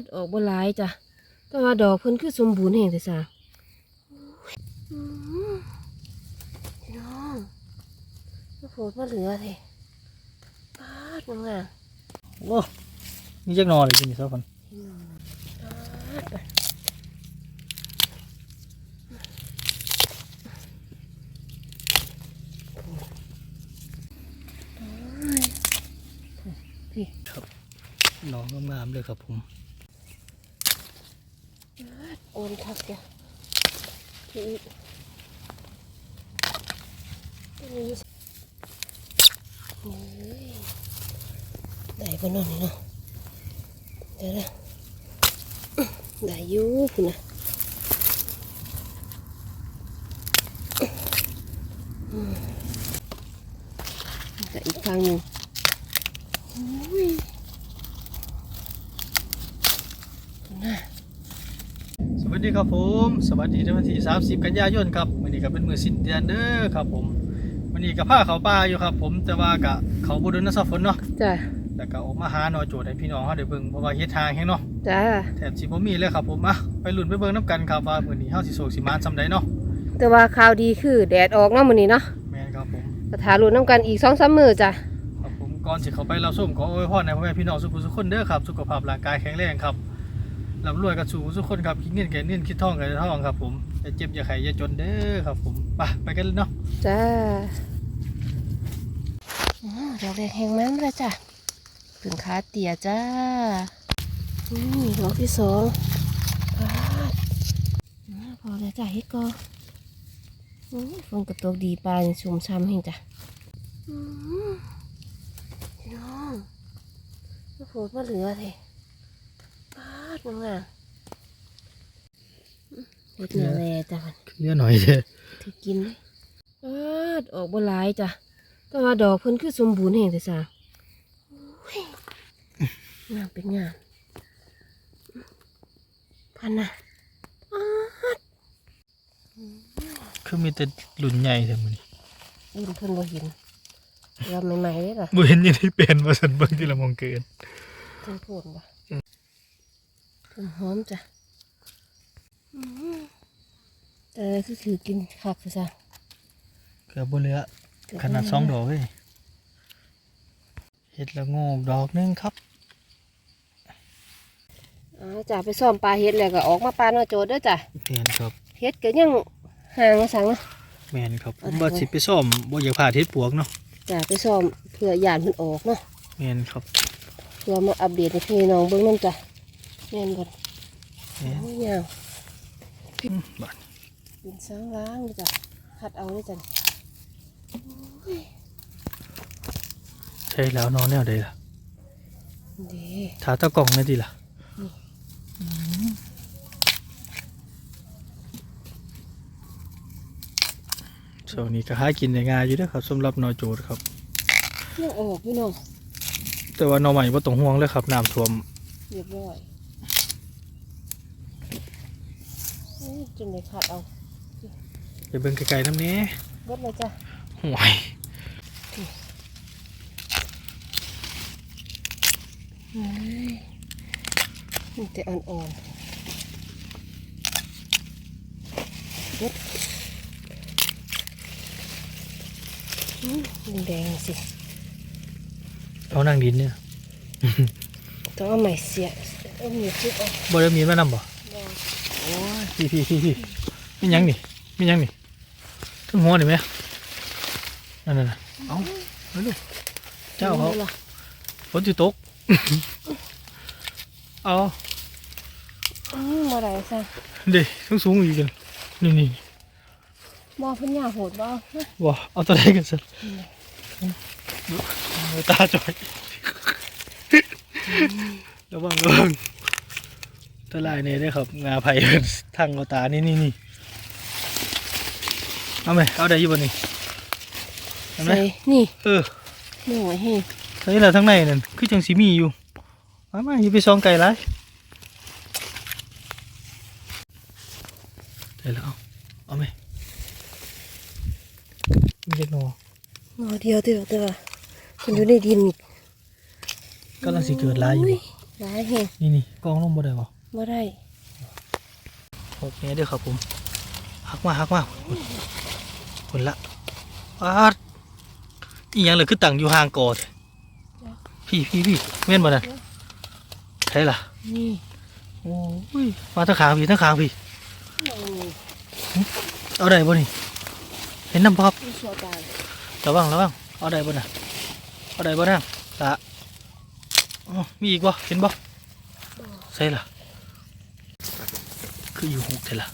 ดออกบ่หลายจ้ะ แต่ว่าดอกเพิ่นคือสมบูรณ์แห่งแต่ซะน้องโผล่มาเหลือเลยปาดงามโอ้นี่จักนอเลยกินนี่ซะคนปาดไปพี่นองงามเลยครับผม โอนทักจ้ะพี่นี่เฮ้ยได้ปะเนอนนี่เนาะเดี๋ยวนะได้อยู่พุ่นนะอืมแต่อีกทางหนึ่งอุ้ยน่า สวัส ดีครับผมสวัสดีในวันที่ 30 กันยายนครับวันนี้ก็เป็นมื้อสิ้นเดือนเด้อครับผมวันนี้ก็พาเขาป่าอยู่ครับ ผมแต่ว่าก็เขาบ่โดนน้ำซาฝนเนาะจ้ะแล้วก็ออกมาหาหนอโจทย์ให้พี่น้องเฮาได้เบิ่งเพราะว่าเฮ็ดทางแฮงเนาะจ้ะแถมสิบ่มีเลยครับผมอะไปลุ้นไปเบิ่งนํกันครับว่ามื้อนี้เฮาสิโศกสิมานซำใดเนาะแต่ว่าข่าวดีคือแดดออกเนาะมื้อนี้เนาะแม่นครับผมสถานรุ่นน้ำกันอีกสองสามมื้อจ้ะครับผมก่อนสิเข้าไปรับชมขออวยพรให้พ่อแม่พี่น้องสุขสุขคนเด้อครับ สุขภาพร่างกายแข็งแรงครับ ร่ำรวยกันสู่ทุกคนครับคิดเงินแก่เงินคิดทองแก่ทองครับผมอย่าเจ็บอย่าไข้อย่าจนเด้อครับผมไปไปกันเลยเนาะจ้าอ๋อดอกแดงแห้งมันแล้วจ้ะถึงขาเตี่ยจ้าอืมดอกที่สองพาดอ่าพอแล้วจ้ะเฮ็ดก็อืมฝนกระตกดีปลานี่ชุ่มช่ำเฮงจ้ะอืมพี่น้องมาโผล่มาเหลือเลยปา ดงามๆอืมเฮ็ดเนื้อแลจ้ะมันเนื้อหน่อยเด้อถือกินเลยปาดออกบ่หลายจ้ะแต่ว่าดอกเพิ่นคือสมบูรณ์แห่งแต่ซะโอ้ยงามเป็นงามพันน่ะปาดคือมีแต่หลุนใหญ่เท่ามื้อนี้ดินเพิ่นบ่เห็นว่าใหม่ๆเลยล่ะบ่เห็นยังได้เป็นว่าซั่นเบิ่งที่ละมองเกินเพิ่นโพดบ่เพิ่นหอมจ้ะอืมแต่คือถือกินคักซะเกือบบ่เหลือขนาด2ดอกเว้ยเฮ็ดละโงกดอกหนึงครับอ๋อจ้ะไปซ่อมปลาเฮ็ดแล้วก็ออกมาปลาเนาะโจดเด้อจ้ะแม่นครับเฮ็ดก็ยังห่างมาสั่งเนาะแม่นครับเอาบ่สิไปซ่อมบ่อยากพาเฮ็ดปวกเนาะจ้ะไปซ่อมเพื่อยานเพิ่นออกเนาะแม่นครับเพื่อมาอัปเดตให้พี่น้องเบิ่งนำจ้ะ แม่นบ่แม่น โอ้ยยาวอืมบาดเป็นสางล้างเลยจ้ะคัดเอาเลยจ้ะใช่แล้วนอนแนวใดล่ะเด้ถาตะกล่องนี่ดิล่ะช่วงนี้ก็หากินได้ง่ายอยู่เด้อครับสำหรับนอโจดครับ ยังออกพี่น้องแต่ว่าหนอใหม่บ่ต้องห่วงเลยครับน้ำท่วมเรียบร้อย เอ้ยจนได้คัดเอาไปเบิ่งไกลๆน้ำนี้เบิดเลยจ้ะห่วยเฮ้ยมีแต่อ่อนๆเบิดอืมแดงๆสิ เอานั่งดินเนี่ย ต้องเอาใหม่เสียเอามีดจุกออกบ่ได้มีมานำบ่ บ่โอ้ยพี่พี่พี่พี่มีหยังนี่มีหยังนี่ถึงหัวนี่ไหมนั่นน่ะเอาเอาดูเจ้าเขาล่ะฝนสิตกเอาอืมบ่ได้ซะเด็กสูงๆอีกกันนี่นี่บ่เพิ่นยาโหดบ่นะว้าเอาตัวไหนกันสันตาจ่อยระวังระวัง ตะลายเนี่ยได้ครับงาไผ่ทางเอาตานี่นี่นี่เอาไหมเอาได้อยี่บนนี่เห็นไหมใส่นี่เออหน่วยให้ทั้งนี้แหละทั้งในนั่นคือจังสีมีอยู่มามาอย่าไปซองไก่ไรได้แล้วเอาเอาไหมมีเล็กน้อยหน่อเดียวเด้อเด้อมันอยู่ในดินนี่กำลังสิเกิดลายอยู่บ่หลายแหงนี่นี่กองลงบ่ได้บ่ บ่ได้โอเคเด้อครับผมหักมาหักมาคนละปาดอีหยังเลยคือตั้งอยู่ห่างกอแท้พี่พี่พี่แม่นบ่นั่นใช่ล่ะนี่โอ้ยมาทั้งขางพี่ทั้งขางพี่โอ้เอาได้บ่นี่เห็นน้ำบ่ครับยชัวตายระวังระวังเอาได้บ่น่ะเอาได้บ่นั่งละอ๋อมีอีกบ่เห็นบ่ใช่ล่ะ คืออยู่หกใช่ล่ะ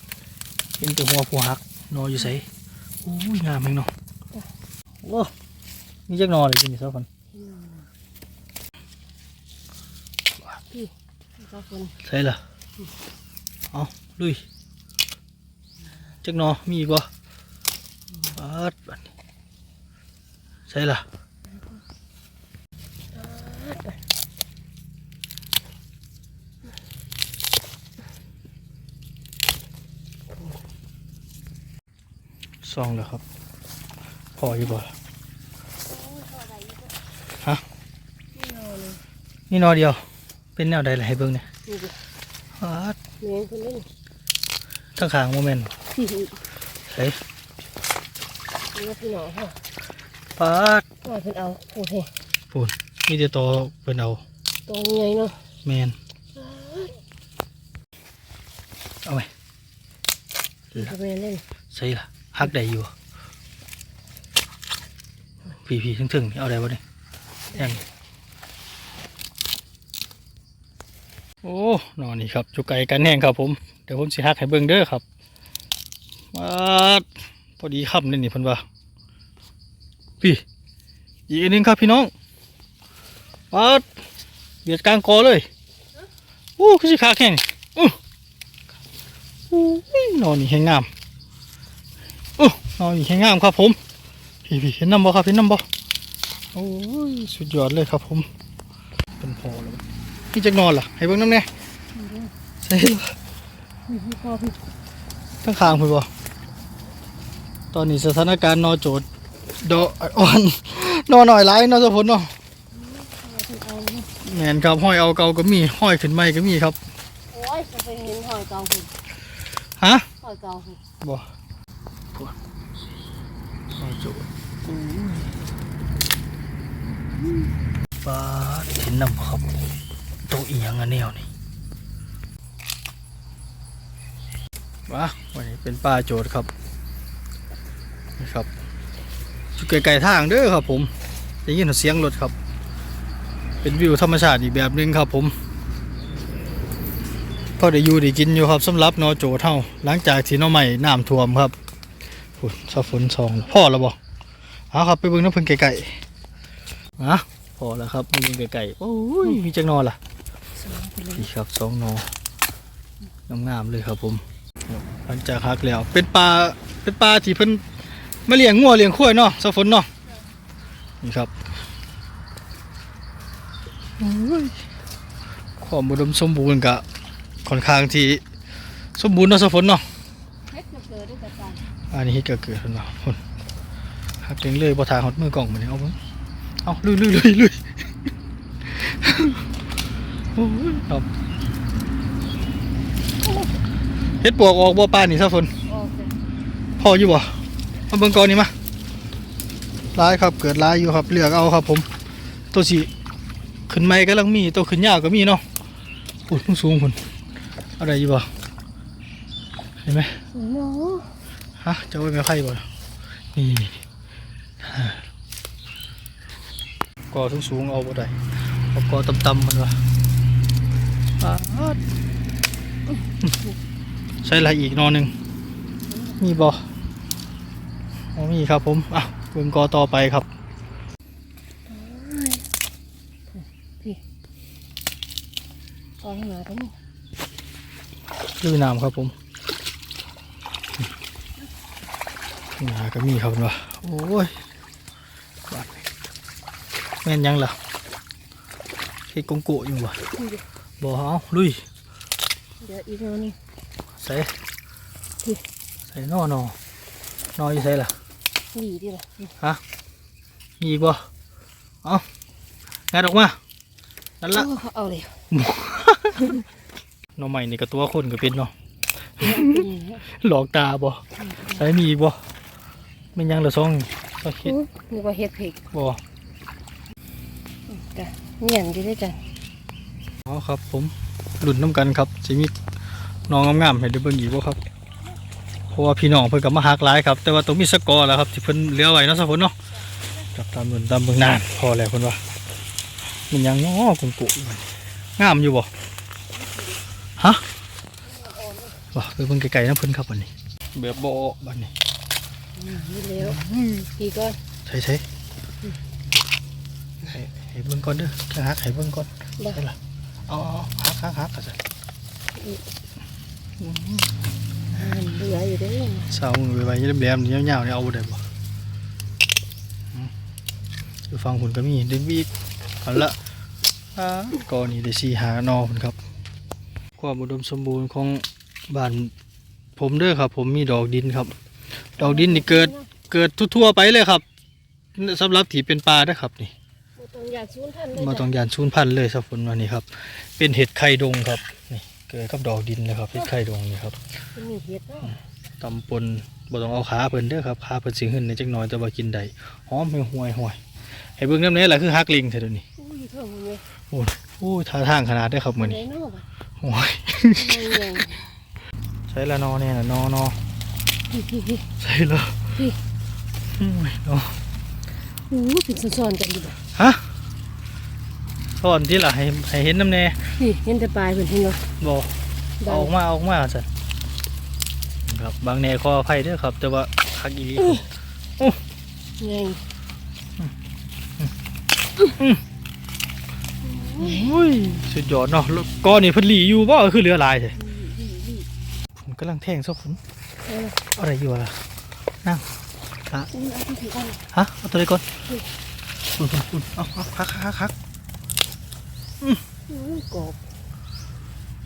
เห็นแต่หัวผัวหักนอนอยู่ไสโอ้ยงามแม่งเนาะโอ้นี่จักนอนเลยจริงๆซะก่อนพี่เจ้าคนใช่ล่ะเอาลุยจักนอมีอีกบ่ปัดบัดนี้ใช่ล่ะ ซองแล้วครับ พออยู่บ่ล่ะฮะนี่นอนเลยนี่นอเดียว เป็นแนวใดล่ะให้เบิ่งเนี่ยนี่ดิปัดแม่งคนนี้ทั้งขางโมเมนต์นี่เฮ้ยนี่พี่น้องค่ะปัดว่าเพิ่นเอาโอ้โหมีแต่ตัวเป็นเอาตัวใหญ่เนาะแมนเอาไหมจะแม่เล่นใช่ล่ะ ฮักได้อยู่พี่พี่ถึงถึงๆเอาได้บ่เนี่ยยังโอ้นอนนี่ครับจุกไก่กันแห้งครับ ผม เดี๋ยวผมสิฮักให้เบิ่งเด้อครับมาพอดีค่ำนี่นี่พิ่นว่าพี่อีกอันนึงครับพี่น้องมาเบียดกลางกอเลยโอ้คือสิคักแห้งอู้อู้ยนอนนี่แห้งงาม โอ้นอนอีกแค่งามครับผมพี่พี่เห็นน้ำบ่ครับเห็นน้ำบ่โอ้ยสุดยอดเลยครับผมเป็นพอแล้วพี่จะนอนล่ะให้เบิ่งน้ำแน่ใช่ล่ะนี่พี่พ่อพี่ทั้งคางพี่บ่ตอนนี้สถานการณ์นอโจดดออ่อนนอนหน่อยไรนอสะพนเนาะเพิ่นเอาเนาะแมนครับห้อยเอาเกาก็มีห้อยขึ้นไม่ก็มีครับโอ้ยจะไปเห็นหอยเก่าคุณฮะหอยเก่าคุณบ่ปวด นอโจดอู้ยปลาเห็นน้ำบ่ครับตัวอีหยังอะแนวนี่มาวันนี้เป็นป้าโจทย์ครับนี่ครับอยู่ไกลๆทางเด้อครับ ผมได้ยินเสียงรถครับ เป็นวิวธรรมชาติอีกแบบหนึงครับ ผมพอได้อยู่ได้กินอยู่ครับสำหรับนอโจเท่าหลังจากที่หน้อใหม่น้ำท่วมครับ ฝนสะฝนซองพ่อแล้วบ่เอาครับไปเบิ่งน้ำพึ่งไก่ๆนะพอแล้วครับไปเบิ่งไก่ๆโอ้ยมีจักนอล่ะสองไปเลยนี่ครับสองหนองามๆเลยครับผมหลังจากฮักแล้ว เป็นปลาเป็นปลาที่เพิ่นมาเลี้ยงงัวเลี้ยงข้วยเนาะสะฝนเนาะนี่ครับโอ้ยความอุดมสมบูรณ์กะค่อนข้างที่สมบูรณ์เนาะสะฝนเนาะ เฮ็ดจะเกิดได้แต่การ อันนี้เฮ็ดก็เกิดแล้วเนาะพุ่นฮักเลี้ยงเลยบ่ทางฮอดมือกล่องมันเอาเบิ่งเอาลุยลุยลุยลุยโอ้ยครับเฮ็ดปวกออกบ่ปลานี่ซะฝนโอเคพออยู่บ่มาเบิ่งก่อนนี่มาหลายครับเกิดหลายอยู่ครับเลือกเอาครับ ผม ตัวสิขึ้นไม้กำลังมีตัวขึ้นยาวก็มีเนาะอุ้ยสูงๆพุ่นอาได้อยู่บ่เห็นไหมสวยเนาะ ฮะจะเอาไว้ไม่ไข่บ่นี่กอสูงๆเอาบ่ได้เอากอต่ำๆมันว่าปาดใส่ละอีกหนอหนึงมีบอโอ้มีครับผมอะเบิ่งกอต่อไปครับพี่กองหมาก็มีลุยน้ำครับผม นี่หาก็มีครับว่าโอ้ยบาดนี่แม่นยังล่ะเฮ็ดกงโกะอยู่บ่นี่ดิบ่เอาลุยเดี๋ยวอีกแล้วนี่ใส่นี่ใส่นอนอนออยู่ใส่ล่ะดีดิล่ะนี่มีอีกบ่เอางัดออกมานั่นละโอ้เอาเลยหน้องใหม่นี่ก็ตัวคนก็เป็นเนาะหลอกตาบ่ใช้มีอีกบ่ไม่นยังละซองก็เฮ็ดนึกว่าเฮ็ดผิดบ่จ้ะเงียนอยู่ด้วยจ้ะอ๋อครับ ผมรุ่นน้ำกันครับสิมีน้องงามๆให้ได้เบิ่งอีกบ่ครับเพราะว่าพี่น้องเพิ่นก็มาหักหลายครับ แต่ว่าต้องมีสกอร์แล้วครับที่เพิ่นเหลือไว้เนาะซะเพิ่นเนาะจับตามเบิ่งตามเบิ่งนานพอแล้วเพิ่นว่ามันยังง้อกุงกุอยู่บัดนี้งามอยู่บ่ฮะบ่ไปเบิ่งไกลๆนะเพิ่นครับบัดนี้แบบบ่บัดนี้ นี่แล้วพี่ก็ใช่ใช่ให้ให้เบิ่งก่อนเด้อแค่ฮักให้เบิ่งก่อนบ่ได้ละเอาเอาฮักฮักฮักกันสิอ่านเหลืออยู่เด้อสาวมือไว้ๆแหลมๆนี่ยาวๆนี่เอาบ่ได้บ่อืมอยู่ฟังคุณก็มีเด็กบีกเอาละอ่าก่อนนี้ได้สีหานอพุ่นครับ ความอุดมสมบูรณ์ของบ้านผมเด้อครับ ผมมีดอกดินครับ ดอกดินนี่เกิดเกิดทั่วๆไปเลยครับสำหรับที่เป็นปลาเด้อครับนี่บ่ต้องอยากสูญพันธุ์เลยมาจ้ะต้องยานชูนพันธุ์เลยสับฝนวันนี้ครับ เป็นเห็ดไข่ดงครับนี่เกิดกับดอกดินเลยครับเห็ดไข่ดงนี่ครับมันมีเฮ็ดเนาะตำปนบ่ต้องเอาขาเพิ่นเด้อครับขาเพิ่นสิขึ้นในจักหน่อยแต่ว่ากินได้หอมห่วยห่วยๆให้เบิ่งน้ำนี้แหละคือฮักลิงเท่านี้อุ้ยเท่านี้โอ้ยโอ้ยท่าทางขนาดได้อครับมื้อไหนนี้เนาะบ่โอ้ยมันแยงใช้ละนอเนี่ยน่ะนอนอพี่พี่พี่ ใช่ละพี่โอ้ยนออู้เป็นซ้อนๆกันอยู่บ่ฮะสอนที่ล่ะให้ให้เห็นน้ำแน่พี่เห็นแต่ปลายเพิ่นเห็นเนาะบ่บาเอางออกมาเอาออกมาสั่นครับบางแน่ขออภัยเด้อครับ แต่ว่าคักอีหลีครับแยงอุ้ยสุดยอดเนาะแล้วก้อนนี่เพิ่นหลีอยู่บ่คือเหลือหลายใช่ผมกำลังแทงซะผมเออเอาอะไรอยู่ล่ะนั่งฮะอุ้ยเอาที่ถือกันฮะเอาตัวไหนก่อนอุ่นอุ่นเอาเอาคักคักคักอุ้ยกบ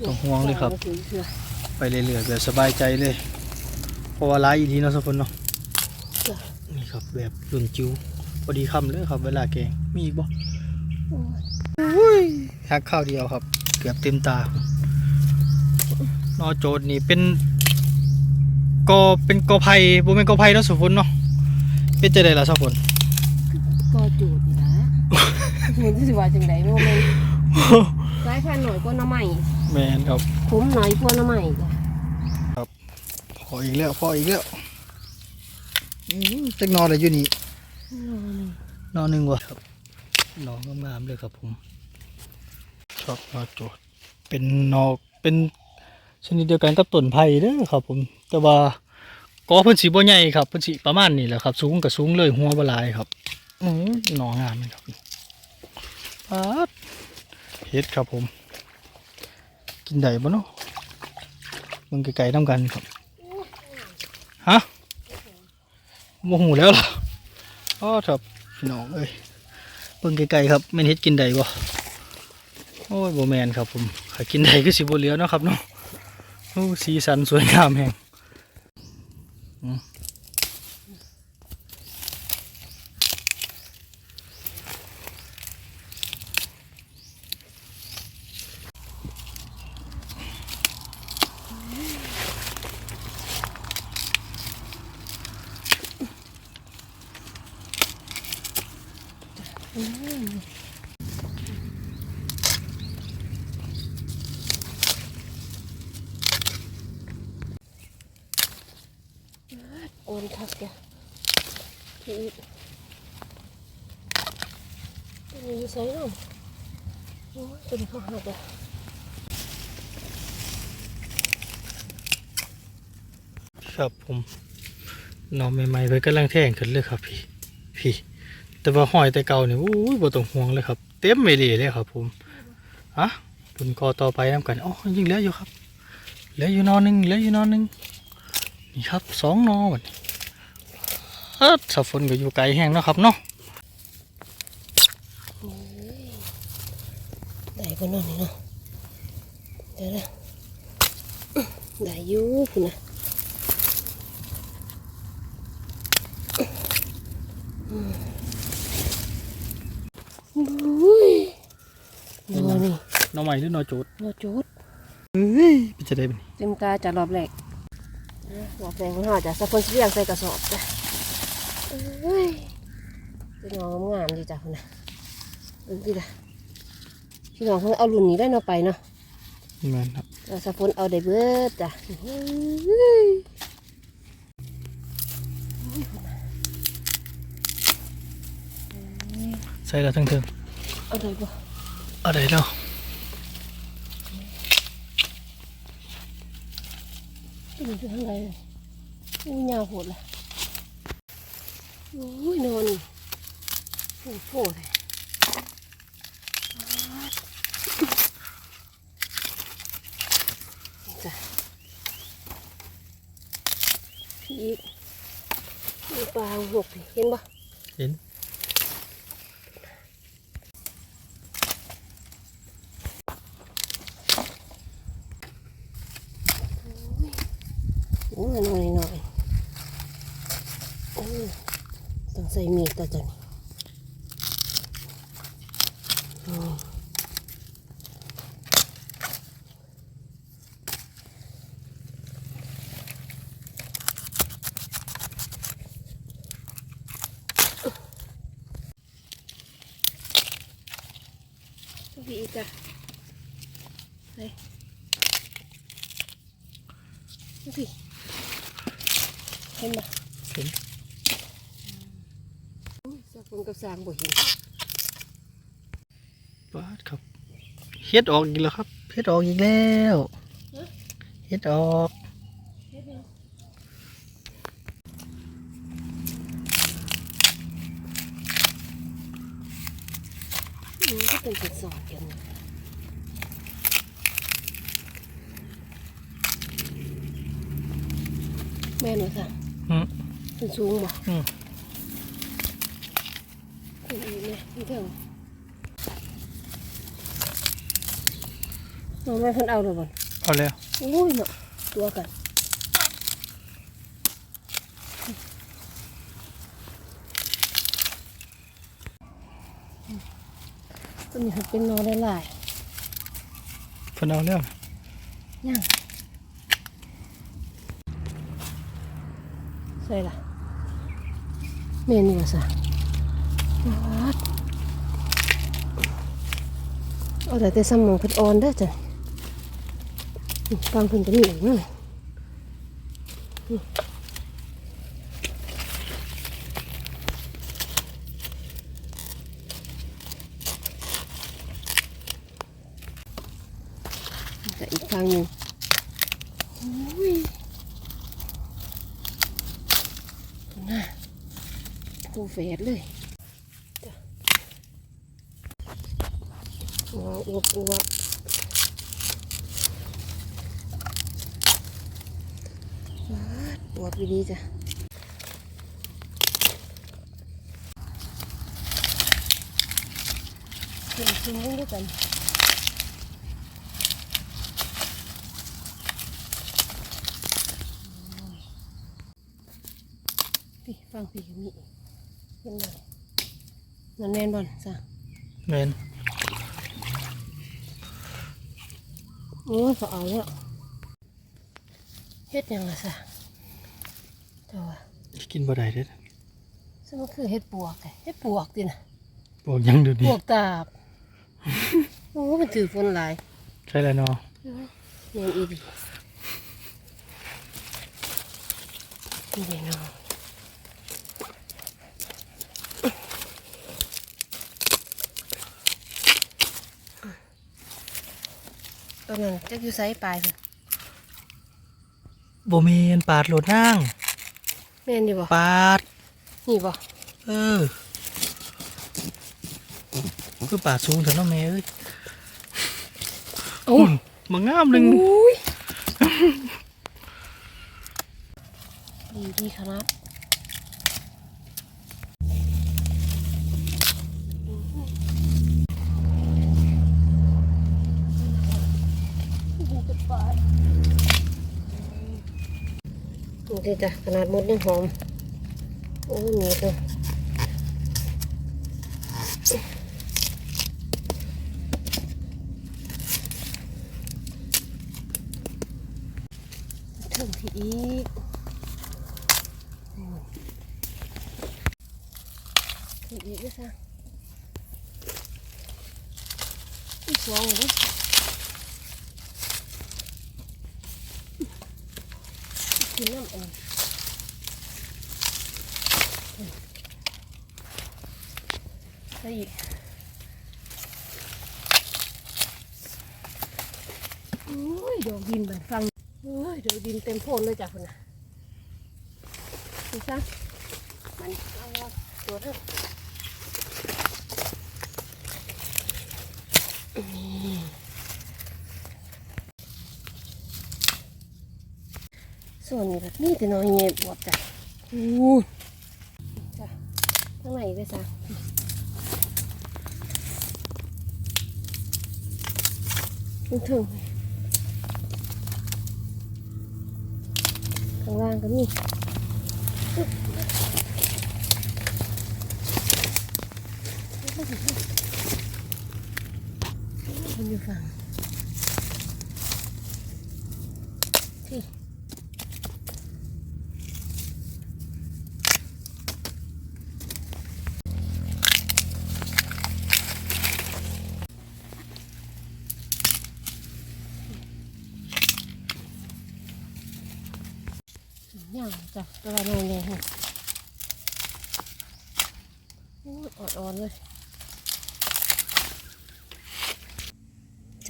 ต้องห่วงเลยครับอาถือเสือไปเรื่อยๆแบบสบายใจเลย เพราะว่าหลายอีดีเนาะสักคนเนาะจ้ะนี่ครับแบบรุ่นจิ๋วพอดีคำเลยครับ เวลาแกงมีอีกบ่โอ้ยหักข้าวเดียวครับ เกือบเต็มตา นอโจดนี่เป็น กอเป็นกอไผ่บ่เป็นกอไผ่เนาะสุฝนเนาะเป็นจะได้ล่ะสักคนก็จูดนี่นะเห็นสิว่าจังไดโมเมนสายพันธุ์หน่อยกว่าหน้ำใหม่แมนครับคุ้มหน่อยกว่าหน้ำใหม่จ้ะพออีกแล้วพออีกแล้วอืมจักนอนอะไรอยู่นี่นอนหนึ่งวะครับนอนงามๆเลยครับผมชอบนอโจดเป็นนอกเป็นชนิดเดียวกันกับต้นไผ่เด้อครับผม แต่ว่ากอเพิ่นสีบ่ใหญ่ครับเพิ่นสีประมาณนี้แหละครับ สูงกับสูงเลยหัวบลายครับอืหนองามเลยครับปัดเฮ็ดครับผม กินได้บ่เนาะมันไกลๆน้ำกันครับฮะโมโหแล้วล่ะอ๋อครับพี่น้องเอ้ยเบิ่งไกลๆครับแม่นเฮ็ดกินได้บ่โอ้ยบ่แม่นครับผมถ้ากินได้ก็สิบ่เหลือเนาะครับเนาะโอ้สีสันสวยงามแฮงอืม โอนคักจ้ะพี่ตัวนี้อยู่ไสเนาะโอ้ยตัวนี้เขาหักอะครับผมน้องใหม่ๆเพิ่นกำลังแท่งขึ้นเลยครับพี่พี่แต่ว่าห้อยแต่เก่าเนี่โอ้ยบ่ต้องห่วงเลยครับ เต็มไม่เลเลยครับ ผมอะปุ่นกอต่อไปนํกันอ๋อยิ่งเหลืออยู่ครับเหลืออยู่นอนหนึ่งเหลืออยู่นอนหนึ่ง นี่ครับสองนอบัดนี้เออสะฝนก็อยู่ไกลแห้งเนาะครับเนาะได้ก็นอนนี่เนาะเดี๋ยวนะได้อยู่พุ่นนะอุ้ยนอนนี่หน่อใหม่หรือหน่อโจดโนจูดเฮ้ยเป็นจะได้เป็นเต็มกาจากรอบแรก นะรอบแรกของเราจะสะพนเสียงใส่กระสอบจ้ะเอ้ยเป็นน้องงามดีจ้ะคุณนะเออดีละพี่น้องเขาเอารุ่นนี้ได้เนาะไปเนาะแม่นครับเราสะพนเอาได้เบิดจ้ะเฮ้ยใส่แล้วทั้งเทิงเอาได้บ่เอะไรแล้วตัวนี้คือทางใดเลยอู้ยาวโหดละ อู้ยนอนโอ้โหเลยนี่จ้ะพี่อีกมีปลาหกนี่เห็นปะ เห็น โอ้ยหน่อยหน่อยโอ้ย ต้องใส่มีดแต่จังอืมพี่อีกอะไปพี่เห็นไหม เห็น สักคนกับสร้างบ่เห็นปาดครับเฮ็ดออกอีกแล้วครับเฮ็ดออกอีกแล้วเฮ็ดออกเห็นไหมอืมก็เป็นสอดกันนะแม่หนูสั่งอืมเป็นสูงบ่ อืม เป็น อีกไหมนี่เท่าน้องแม่เพิ่นเอาหรือบ่เอาแล้วอุ้ยเนาะตัวกันตัวนี้เป็นนอนได้หลายเพิ่นเอาแล้วยังใส่ละเมนูซะวัด เอาแต่แต่สมองเพิ่นอ่อนเด้อจ้ะนี่ฟังเพิ่นจะมีอีกมั้งนี่แต่อีกฟังหนึ่งอุ้ยตัวหน้าคูเฟสเลยจ้ะ อ๋ออวบอวบว้าดอวบดีๆจ้ะเห็นชิ้นนี้ด้วยกันพี่ฟังพี่ก็มีเห็นเลยนั่นแน่นบอลจ้ะแม่น อ้ยพอเอาแล้วเฮ็ดยังไงซะเจ้าว่ากินบ่ได้เด้อซึ่งมันคือเฮ็ดปวกไงเฮ็ดปวกดินะบอกยังเดี๋ยวปนี้วกตาบโอ้มันถือฝนหลายใช่แล้วเนาะเนียนอีดีนี่เลยเนาะ ตอนนั้นจะอยู่ไซส์ปลายเพิ่นบ่แม่นปาดโลดนางแม่นอยู่บ่ปาดนี่บ่เออคือปาดสูงเถอะเนาะแม่เอ้ยโอ้หุ่นมางามหนึงอุ้ยดีดีขนาด นี่จ้ะขนาดมดยังหอม โอ้มีตัวถึงที่อี ใส่อีกโอ้ยดอกดินบันฟังโอ้ยดอกดินเต็มโพนเลยจ้ะคุณน่ะดูซะมันเอาตัวเถอะนี่ส่วนนี้แบบนี้แต่น้อยเงียบวบจ้ะอู้จ้ะข้างในด้วยจ้ะ ถึงถึงข้างล่างก็มีมันอยู่ฝั่งที่ย่าง จ้ะตัวน้อยเลยนี่โอ้ยอ่อนๆเลย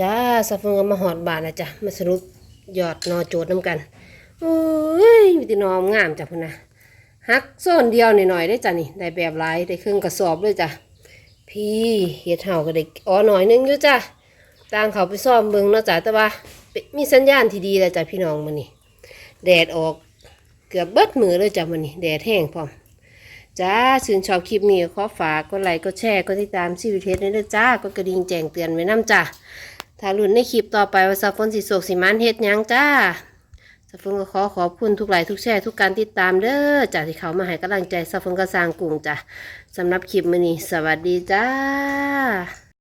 จ้าสะฟงก็มาหอดบานแล้วจ้ะมาสรุปยอดนอโจดน้ำกันโอ้ยมีแต่นอมงามจ้ะพุ่นนะฮักโซนเดียวหน่อยๆได้จ้ะนี่ได้แบบหลายได้ครึ่งกระสอบเลยจ้ะพี่เห็ดเห่าก็ได้อ๋อหน่อยนึงอยู่จ้ะต่างเขาไปซ่อมเบิงเนาะจ้ะแต่ว่ามีสัญญาณที่ดีแล้วจ้ะพี่น้องมื้อนี้แดดออก กือบเบิดมือเลยจ้ะมื้อนี้แดดแห้งพร้อมจ้าชื่นชอบคลิปนี้ขอฝากกดไลค์กดแชร์กดติดตามชีวิตเทสด้วยเด้อจ้ากดกระดิ่งแจ้งเตือนไว้นํจ้าถ้ารุ่นในคลิปต่อไปว่าซาฟอนสิโศกสิมันเฮ็ดยังจ้าซาฟอนก็ขอขอบคุณทุกไลค์ทุกแชร์ทุกการติดตามเด้อจ้าที่เขามาให้กำลังใจซาฟอนก็สร้างกลุ่มจ้าสำหรับคลิปมื้อนี้สวัสดีจ้า